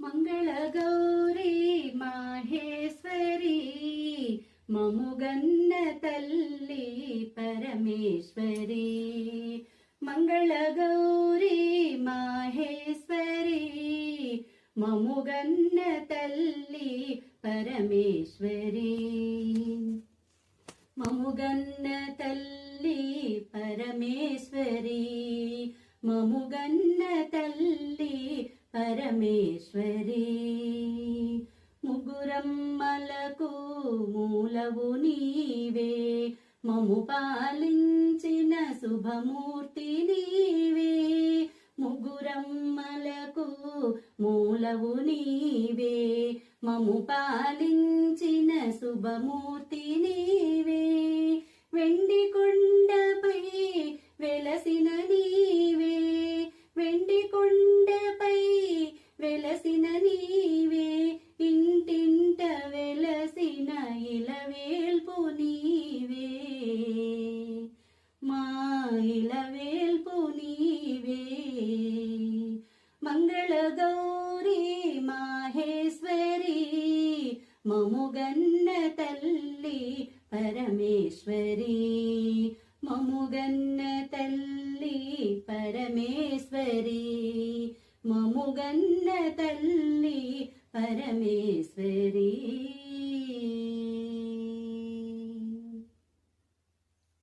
మంగళగౌరీ మాహేశ్వరి మముగన్న తల్లి పరమేశ్వరి మంగళగౌరీ మాహేశ్వరి మముగన్న తల్లి పరమేశ్వరి మముగన్న తల్లి మముగన్న తల్లి పరమేశ్వరి. ముగురమ్మలకు మూలవు నీవే మము పాలించిన శుభమూర్తి నీవే. ముగురమ్మలకు మూలవు నీవే మము పాలించిన శుభమూర్తి నీ వెలసిన ఇలవేల్పు నీవే మా ఇలవేల్పు నీవే మంగళగౌరీ మాహేశ్వరి మముగన్న తల్లి పరమేశ్వరి మముగన్న తల్లి పరమేశ్వరి మముగన్న తల్లి పరమేశ్వరి